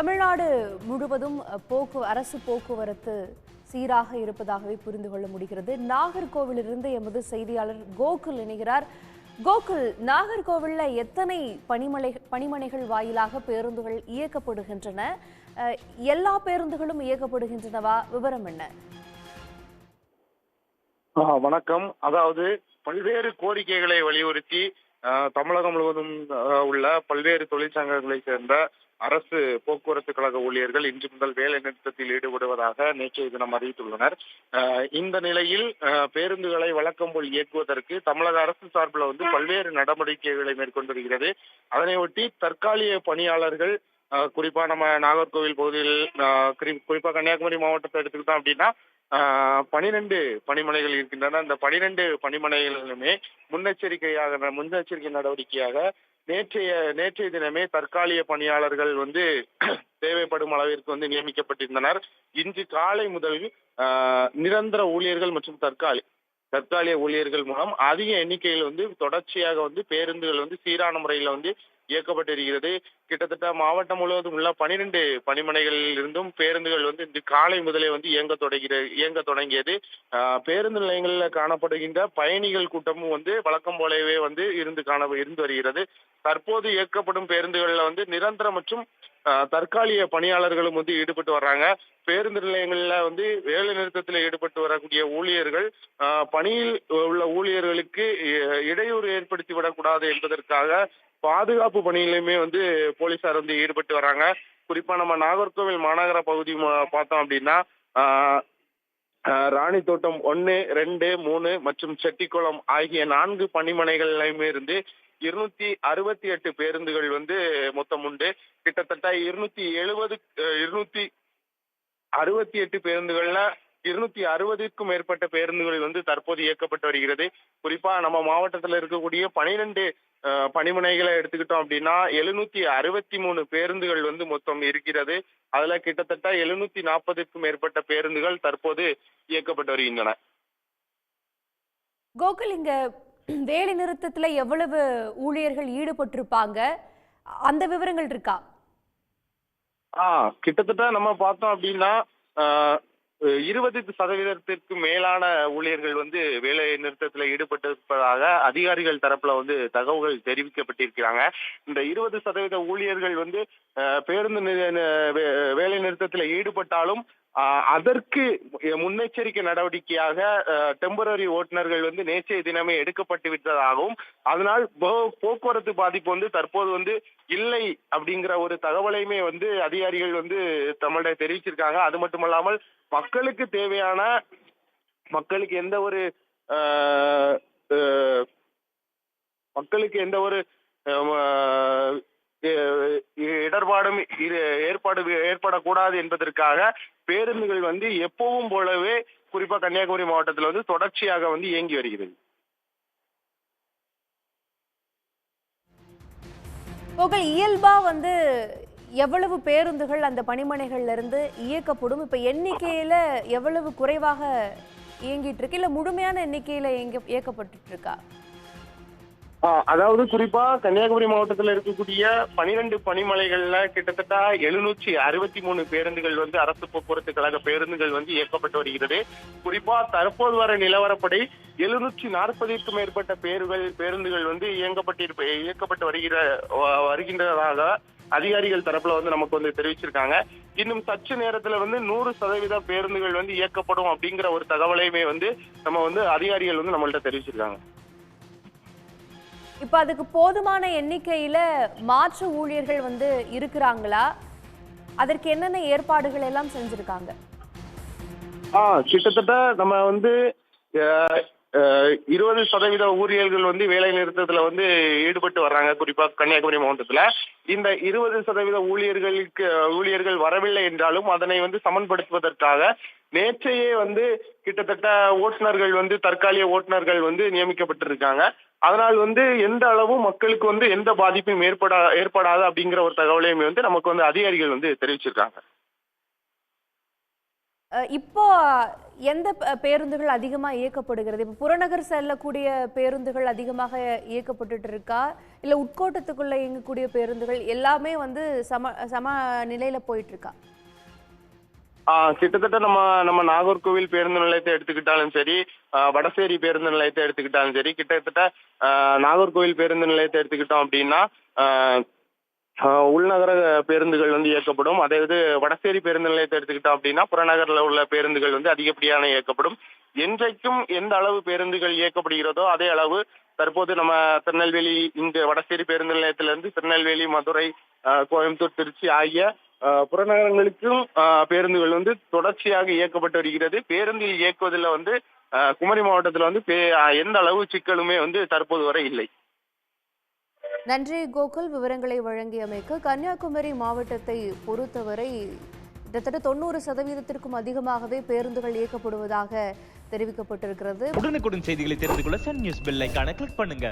தமிழ்நாடு முழுவதும் போக்கு அரசு போக்குவரத்து சீராக இருப்பதாகவே புரிந்து கொள்ள முடிகிறது. நாகர்கோவிலிருந்து எமது செய்தியாளர் கோகுல் இணைகிறார். கோகுல் நாகர்கோவிலில் எத்தனை பணிமனை பணிமனைகள் வாயிலாக பேருந்துகள் இயக்கப்படுகின்றன? எல்லா பேருந்துகளும் இயக்கப்படுகின்றனவா? விவரம் என்ன? வணக்கம். அதாவது பல்வேறு கோரிக்கைகளை வலியுறுத்தி தமிழகம் முழுவதும் உள்ள பல்வேறு தொழிற்சங்கங்களை சேர்ந்த அரசு போக்குவரத்து கழக ஊழியர்கள் இன்று முதல் வேலை நிறுத்தத்தில் ஈடுபடுவதாக நேற்றைய தினம் அறிவித்துள்ளனர். இந்த நிலையில் பேருந்துகளை வழக்கம் போல் இயக்குவதற்கு தமிழக அரசு சார்பில் வந்து பல்வேறு நடவடிக்கைகளை மேற்கொண்டு வருகிறது அதனையொட்டி தற்காலிக பணியாளர்கள் குறிப்பா நம்ம நாகர்கோவில் பகுதியில் குறிப்பா கன்னியாகுமரி மாவட்டத்தை எடுத்துக்கிட்டோம் அப்படின்னா பனிரெண்டு பணிமனைகள் இருக்கின்றன. அந்த பனிரெண்டு பணிமனைகளிலுமே முன்னெச்சரிக்கையாக முன்னெச்சரிக்கை நடவடிக்கையாக நேற்றைய நேற்றைய தினமே தற்காலிக பணியாளர்கள் வந்து தேவைப்படும் அளவிற்கு வந்து நியமிக்கப்பட்டிருந்தனர். இன்று காலை முதல் ஆஹ், நிரந்தர ஊழியர்கள் மற்றும் தற்காலி தற்காலிக ஊழியர்கள் மூலம் அதிக எண்ணிக்கையில் வந்து தொடர்ச்சியாக வந்து பேருந்துகள் வந்து சீரான முறையில் வந்து இயக்கப்பட்டிருக்கிறது. கிட்டத்தட்ட மாவட்டம் முழுவதும் உள்ள பனிரெண்டு பணிமனைகளில் இருந்தும் பேருந்துகள் வந்து இன்று காலை முதலே வந்து இயங்க தொடங்கிற இயங்க தொடங்கியது. பேருந்து நிலையங்களில் காணப்படுகின்ற பயணிகள் கூட்டமும் வந்து வழக்கம் போலவே வந்து இருந்து காண இருந்து வருகிறது. தற்போது இயக்கப்படும் பேருந்துகளில் வந்து நிரந்தர மற்றும் ஆஹ், தற்காலிக பணியாளர்களும் வந்து ஈடுபட்டு வர்றாங்க. பேருந்து நிலையங்களில் வந்து வேலை நிறுத்தத்தில் ஈடுபட்டு வரக்கூடிய ஊழியர்கள் ஆஹ், பணியில் உள்ள ஊழியர்களுக்கு இடையூறு ஏற்படுத்தி விடக்கூடாது என்பதற்காக பாதுகாப்பு பணியிலுமே வந்து போலீசார் வந்து ஈடுபட்டு வராங்க. குறிப்பா நம்ம நாகர்கோவில் மாநகர பகுதி பார்த்தோம் அப்படின்னா ஆஹ், ராணி தோட்டம் ஒன்னு ரெண்டு மூணு மற்றும் செட்டிக்குளம் ஆகிய நான்கு பணிமனைகளிலுமே இருந்து இருநூத்தி அறுபத்தி எட்டு பேருந்துகள் வந்து மொத்தம் உண்டு. கிட்டத்தட்ட இருநூத்தி எழுபது இருநூத்தி அறுபத்தி எட்டு பேருந்துகள்ல இருநூத்தி அறுபதுக்கும் மேற்பட்ட பேருந்துகள் வந்து தற்போது இயக்கப்பட்டு வருகிறது. குறிப்பா நம்ம மாவட்டத்தில் இருக்கக்கூடிய பனிரெண்டு பணிமனைகளை எடுத்துக்கிட்டோம் அப்படின்னா எழுநூத்தி அறுபத்தி மூணு பேருந்துகள் வந்து மொத்தம் இருக்கிறது. அதுல கிட்டத்தட்ட எழுநூத்தி நாற்பதுக்கும் மேற்பட்ட பேருந்துகள் தற்போது இயக்கப்பட்டு வருகின்றன. கோகுல் இங்க வேலை நிறுத்தத்துல எவ்வளவு ஊழியர்கள் ஈடுபட்டிருப்பாங்க? அந்த விவரங்கள் இருக்கா? ஆ கிட்டத்தட்ட நம்ம பார்த்தோம் அப்படின்னா இருபது சதவீதத்திற்கு மேலான ஊழியர்கள் வந்து வேலை நிறுத்தத்தில் ஈடுபட்டிருப்பதாக அதிகாரிகள் தரப்புல வந்து தகவல்கள் தெரிவிக்கப்பட்டிருக்கிறாங்க. இந்த இருபது சதவீத ஊழியர்கள் வந்து பேருந்து வேலை நிறுத்தத்தில் ஈடுபட்டாலும் அதற்கு முன்னெச்சரிக்கை நடவடிக்கையாக டெம்பரரி ஓட்டுநர்கள் வந்து நேற்றைய தினமே எடுக்கப்பட்டு விட்டதாகவும் அதனால் போ- போக்குவரத்து பாதிப்பு வந்து தற்போது வந்து இல்லை அப்படிங்கிற ஒரு தகவலையுமே வந்து அதிகாரிகள் வந்து தமிழ்ல தெரிவிச்சிருக்காங்க. அது மட்டுமல்லாமல் மக்களுக்கு தேவையான மக்களுக்கு எந்த ஒரு மக்களுக்கு எந்த ஒரு இடர்பாடும் ஏற்பாடு ஏற்படக்கூடாது என்பதற்காக பேருந்துகள் வந்து எப்பவும் போலவே குறிப்பா கன்னியாகுமரி மாவட்டத்தில் வந்து தொடர்ச்சியாக வந்து இயங்கி வருகிறது. கோகுல் இயல்பா வந்து எவ்வளவு பேருந்துகள் அந்த பணிமனைகள்ல இருந்து இயக்கப்படும்? இப்ப எண்ணிக்கையில எவ்வளவு குறைவாக இயங்கிட்டு இருக்கு? இல்ல முழுமையான எண்ணிக்கையில இயங்க இயக்கப்பட்டு இருக்கா? அதாவது குறிப்பா கன்னியாகுமரி மாவட்டத்தில் இருக்கக்கூடிய பனிரெண்டு பனிமலைகள்ல கிட்டத்தட்ட எழுநூற்றி அறுபத்தி மூணு பேருந்துகள் வந்து அரசு போக்குவரத்து கழக பேருந்துகள் வந்து இயக்கப்பட்டு வருகிறது. குறிப்பா தற்போது வர நிலவரப்படி எழுநூற்றி நாற்பதுக்கும் மேற்பட்ட பேருகள் பேருந்துகள் வந்து இயங்கப்பட்டிருப்ப இயக்கப்பட்டு வருகிற வருகின்றதாக அதிகாரிகள் தரப்புல வந்து நமக்கு வந்து தெரிவிச்சிருக்காங்க. இன்னும் சற்று நேரத்துல வந்து நூறு சதவீத பேருந்துகள் வந்து இயக்கப்படும் அப்படிங்கிற ஒரு தகவலையுமே வந்து நம்ம வந்து அதிகாரிகள் வந்து நம்மள்ட்ட தெரிவிச்சிருக்காங்க. இப்ப அதுக்கு போதுமான எண்ணிக்கையில மாற்று ஊழியர்கள் வந்து இருக்கிறாங்களா? அதற்கு என்னென்ன ஏற்பாடுகள் எல்லாம் செஞ்சிருக்காங்க? ஆ கிட்டத்தட்ட நம்ம வந்து இருபது சதவீத ஊழியர்கள் வந்து வேலை நிறுத்தத்துல வந்து ஈடுபட்டு வர்றாங்க குறிப்பா கன்னியாகுமரி மாவட்டத்துல. இந்த இருபது சதவீத ஊழியர்களுக்கு ஊழியர்கள் வரவில்லை என்றாலும் அதனை வந்து சமன்படுத்துவதற்காக நேற்றையே வந்து கிட்டத்தட்ட ஓட்டுநர்கள் வந்து தற்காலிக ஓட்டுநர்கள் வந்து நியமிக்கப்பட்டிருக்காங்க. அதனால் வந்து எந்த அளவும் மக்களுக்கு வந்து எந்த பாதிப்பும் ஏற்படா ஏற்படாது அப்படிங்கிற ஒரு தகவலையுமே வந்து நமக்கு வந்து அதிகாரிகள் வந்து தெரிவிச்சிருக்காங்க. இப்போ எந்த பேருந்துகள் அதிகமாக இயக்கப்படுகிறது? இப்போ புறநகர் செல்லக்கூடிய பேருந்துகள் அதிகமாக இயக்கப்பட்டுட்டு இருக்கா இல்லை உட்கோட்டத்துக்குள்ள இயங்கக்கூடிய பேருந்துகள் எல்லாமே வந்து சம சம நிலையில போயிட்டு இருக்கா கிட்டத்தட்ட நம்ம நம்ம நாகர்கோவில் பேருந்து நிலையத்தை எடுத்துக்கிட்டாலும் சரி வடசேரி பேருந்து நிலையத்தை எடுத்துக்கிட்டாலும் சரி கிட்டத்தட்ட நாகர்கோவில் பேருந்து நிலையத்தை எடுத்துக்கிட்டோம் அப்படின்னா உள்நகர பேருந்துகள் வந்து இயக்கப்படும். அதாவது வடசேரி பேருந்து நிலையத்தை எடுத்துக்கிட்டோம் அப்படின்னா புறநகரில் உள்ள பேருந்துகள் வந்து அதிகப்படியான இயக்கப்படும். என்றைக்கும் எந்த அளவு பேருந்துகள் இயக்கப்படுகிறதோ அதே அளவு தற்போது நம்ம திருநெல்வேலி இந்த வடசேரி பேருந்து நிலையத்திலிருந்து திருநெல்வேலி மதுரை கோயம்புத்தூர் திருச்சி ஆகிய புறநகரங்களுக்கும் பேருந்துகள் வந்து தொடர்ச்சியாக இயக்கப்பட்டு வருகிறது. பேருந்தில் இயக்குவதில் வந்து குமரி மாவட்டத்தில் வந்து பே- எந்த அளவு சிக்கலுமே வந்து தற்போது வரை இல்லை. நன்றி கோகுல். விவரங்களை வழங்கியமைக்கு கன்னியாகுமரி மாவட்டத்தை பொறுத்தவரை கிட்டத்தட்ட தொண்ணூறு சதவீதத்திற்கும் அதிகமாகவே பேருந்துகள் இயக்கப்படுவதாக தெரிவிக்கப்பட்டிருக்கிறது. உடனுக்குடன் செய்திகளை தெரிந்து கொள்ள சன் நியூஸ் பெல் ஐக்கான கிளிக் பண்ணுங்க.